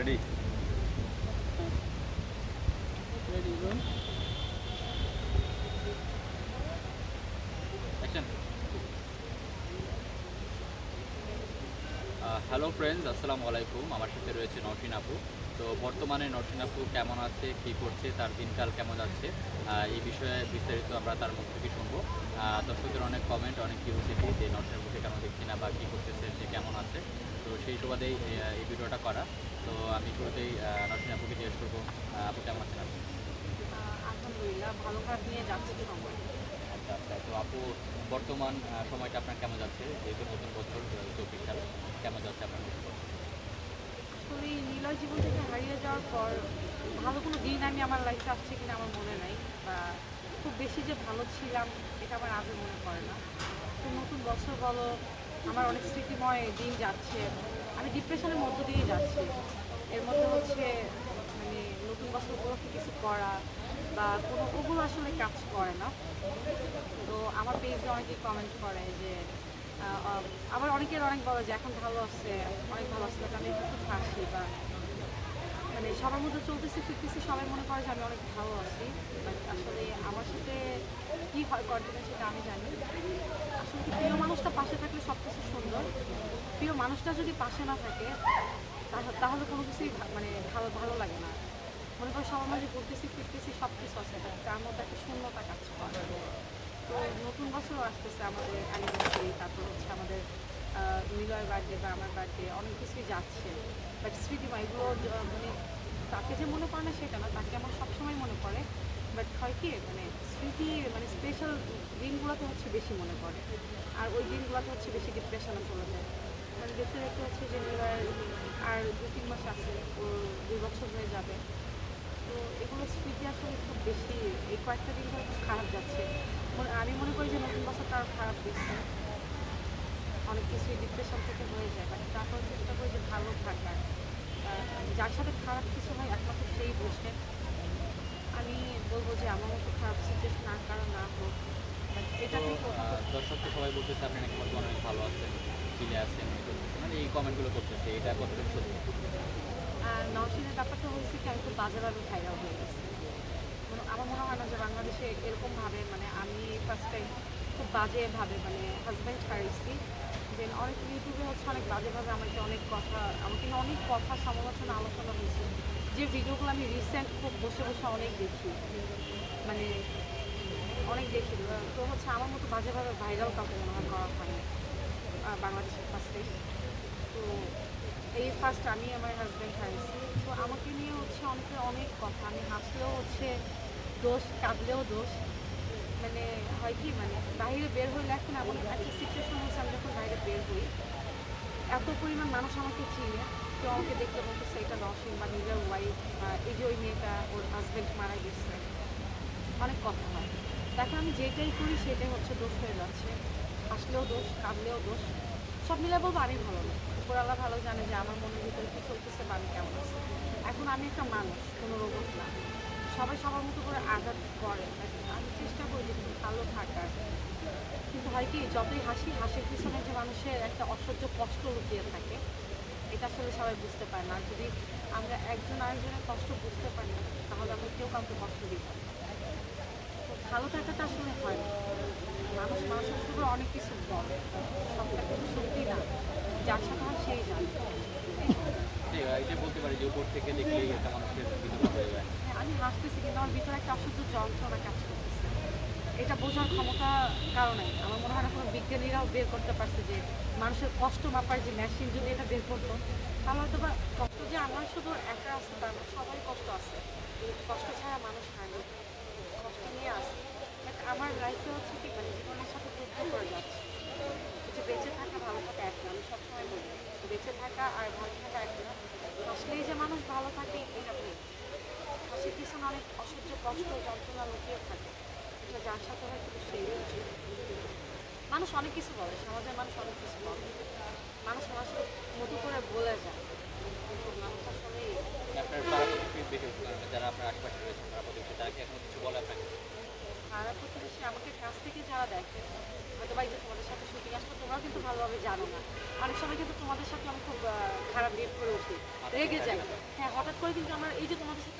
Ready Ready, bro? Action hello friends আসসালামু আলাইকুম আমার সাথে রয়েছে নরসিন আপু। তো বর্তমানে নরসিন আপু কেমন আছে কী করছে তার দিনকাল কেমন যাচ্ছে? আহ, এই বিষয়ে বিস্তারিত আমরা তার মুখ থেকে শুনব। আহ, দর্শকদের অনেক কমেন্ট অনেক কিউরিসিটি যে নরসিন আপুকে কেন দেখছি না বা কী করতেছে সে কেমন আছে। সেই সুবাদেই এই- ভিডিওটা করা। তো আমি শুরুতেই আহ, আপুকে জিজ্ঞেস করব আপু কেমন আছেন আপনি? আলহামদুলিল্লাহ ভালো খারাপ নিয়ে যাচ্ছে আচ্ছা আচ্ছা। তো আপু বর্তমান সময়টা আপনার কেমন যাচ্ছে? যেহেতু নতুন বছর চব্বিশ সাল কেমন যাচ্ছে আপনার? আসলে এই নিলয় জীবন থেকে হারিয়ে যাওয়ার পর ভালো কোনো দিন আমি আমার লাইফে আসছে কিনা আমার মনে নাই। বা খুব বেশি যে ভালো ছিলাম এটা আমার আগে মনে পড়ে না। তো নতুন বছর বলো আমার অনেক স্মৃতিময় দিন যাচ্ছে। আমি ডিপ্রেশনের মধ্য দিয়ে যাচ্ছি। এর মধ্যে হচ্ছে মানে নতুন বছর উপলক্ষে কিছু করা বা কোনো ওগুলো আসলে কাজ করে না। তো আমার পেজে অনেকেই কমেন্ট করে যে আবার অনেকের অনেক বলে যে, এখন ভালো আছে, অনেক ভালো আছে আমি একটু হাসি বা সবার মধ্যে চলতেছে, ফিরতেছে, সবাই মনে করে যে আমি অনেক ভালো আছি। বাট আসলে আমার সাথে কী হয় কন্টিনিউ সেটা আমি জানি আসলে প্রিয় মানুষটা পাশে থাকলে সব কিছু সুন্দর? প্রিয় মানুষটা যদি পাশে না থাকে, তাহ- তাহলে কোনো কিছুই মানে ভালো ভালো লাগে না। মনে করো সবার মাঝে ঘুরতেছি, ফিরতেছি সব কিছু আছে তার মধ্যে একটা শূন্যতা কাজ করে। তো নতুন বছরও আসতেছে আমাদের অ্যানিভার্সারি তারপর হচ্ছে আমাদের নিলয়ের বার্থডে বা আমার বার্থডে অনেক কিছুই যাচ্ছে। বাট স্মৃতিময় এগুলো মানে তাকে যে মনে পড়ে না সেটা না, তাকে আমার সবসময় মনে পড়ে। বাট হয় কি মানে স্মৃতি মানে স্পেশাল দিনগুলোতে হচ্ছে বেশি মনে পড়ে। আর ওই দিনগুলোতে হচ্ছে বেশি ডিপ্রেশনে চলে যায়। মানে দেখতে দেখতে হচ্ছে যে নিলয়ের আর দু তিন মাস আছে দুই বছর হয়ে যাবে। তো এগুলো স্মৃতি আসলে খুব বেশি, এই কয়েকটা দিন ধরে খারাপ যাচ্ছে। মনে- আমি মনে করি যে নতুন বছরটা আরও খারাপ দিচ্ছে। অনেক কিছুই ডিপ্রেশন থেকে হয়ে যায় বাট তারপর চেষ্টা করি যে ভালো থাকার আহ, যার সাথে খারাপ কিছু হয় একমাত্র সেই বোঝে আমি বলব যে আমার মতো খারাপ সিচুয়েশন আর কারও না হোক। তো দর্শক সবাই বলতেছে আপনি নাকি বর্তমানে অনেক ভালো আছেন ফিরে আছেন মানে এই কমেন্টগুলো করতেছে এটা কতটুকু সত্যি। নওশিনের ব্যাপারটা হয়েছে কি আমি খুব বাজেভাবে ভাইরাল হয়ে গেছি। মানে আমার মনে হয় না যে বাংলাদেশে এরকমভাবে মানে আমি ফার্স্ট টাইম খুব বাজেভাবে মানে হাজব্যান্ড হারিয়েছি অনেক ইউটিউবে হচ্ছে অনেক বাজেভাবে আমাকে অনেক কথা, আমাকে অনেক কথা সমালোচনা, আলোচনা হয়েছে। যে ভিডিওগুলো আমি রিসেন্ট খুব বসে বসে অনেক দেখি। মানে অনেক দেখি। তো হচ্ছে আমার মতো বাজেভাবে ভাইরাল কাউকে মনে হয় করা হয় বাংলাদেশের ফার্স্টে তো এই ফার্স্ট আমি আমার হাজব্যান্ড হারিয়েছি তো আমাকে নিয়ে হচ্ছে অনেকের অনেক কথা, আমি হাসলেও হচ্ছে দোষ, কাঁদলেও দোষ। মানে হয় কি মানে বাইরে বের হইলে এখন এমন একটা সিচুয়েশন হচ্ছে আমি যখন বাইরে বের হই, এত পরিমাণ মানুষ আমাকে চিনে, তো আমাকে দেখতে বলতেছে এটা নসীন বা নিজের ওয়াইফ এই যে ওই মেয়েটা ওর হাজব্যান্ড মারা গেছে। অনেক কথা হয়। দেখো আমি যেটাই করি সেটাই হচ্ছে দোষ হয়ে যাচ্ছে। হাসলেও দোষ, কাঁদলেও দোষ, সব মিলে বলব আমি ভালো না। উপরওয়ালা ভালো জানে যে আমার মনের ভিতরে কী চলতেছে বা আমি কেমন আছি। এখন আমি একটা মানুষ, কোনো রোবট না। সবাই সবার মতো করে আঘাত করে আমি চেষ্টা করি যে ভালো থাকার। কিন্তু হয় কি, যতই হাসি, হাসির পিছনে যে মানুষের একটা অসহ্য কষ্ট লুকিয়ে থাকে, এটা আসলে সবাই বুঝতে পারে না। যদি আমরা একজন আরেকজনের কষ্ট বুঝতে পারি, তাহলে আমরা কেউ কাউকে কষ্ট দিই না। তো ভালো থাকাটা আসলে হয় না। মানুষ মানুষের উপরে অনেক কিছু বলে সবটা কিছু সত্যি না। যার সাথে হয় সেই জানে। এটা বলতে পারি যে উপর থেকে দেখলেই একটা মানুষের হয়ে যায়। আমি হাসতেছি কিন্তু আমার ভিতরে একটা অসহ্য যন্ত্রণা কাজ করতেছে। এটা বোঝার ক্ষমতা কারও নাই। আমার মনে হয় না কোনো বিজ্ঞানীরাও বের করতে পারছে যে মানুষের কষ্ট মাপার যে মেশিন যদি এটা বের করতো, তাহলে হয়তো বা কষ্ট যে আমার শুধু একা আছে, তার সবাই কষ্ট আছে। কষ্ট ছাড়া মানুষ হয় না। কষ্ট নিয়ে আসে আমার লাইফে হচ্ছে কি মানে জীবনের সাথে যুদ্ধ করে যাচ্ছে। যে বেঁচে থাকা ভালো থাকা এক না আমি সবসময় বলি, বেঁচে থাকা আর ভালো থাকা এক না আসলেই যে মানুষ ভালো থাকে, এটা অনেক অসহ্য কষ্ট যন্ত্রণা লুকিয়ে থাকে। এটা যার সাথে হয় শুধু সেই। মানুষ অনেক কিছু বলে সমাজের মানুষ অনেক কিছু বলে। মানুষ মানুষের মতো করে বলে যায়। কিন্তু মানুষ আসলে আপনার পাড়া প্রতিবেশী দেখে যারা আপনার আশেপাশে রয়েছে পাড়া প্রতিবেশী তারা কি এখনও কিছু বলে আপনাকে? খারাপ প্রতিবেশী আমাকে কাছ থেকে যারা দেখে হয়তো বা তোমাদের সাথে শুটিং আসলে তোমরাও কিন্তু ভালোভাবে জানো না। অনেক সময় কিন্তু তোমাদের সাথে আমি খুব খারাপ বিহেভ করে উঠি। রেগে যাই। হ্যাঁ হঠাৎ করে কিন্তু আমার এই যে তোমাদের সাথে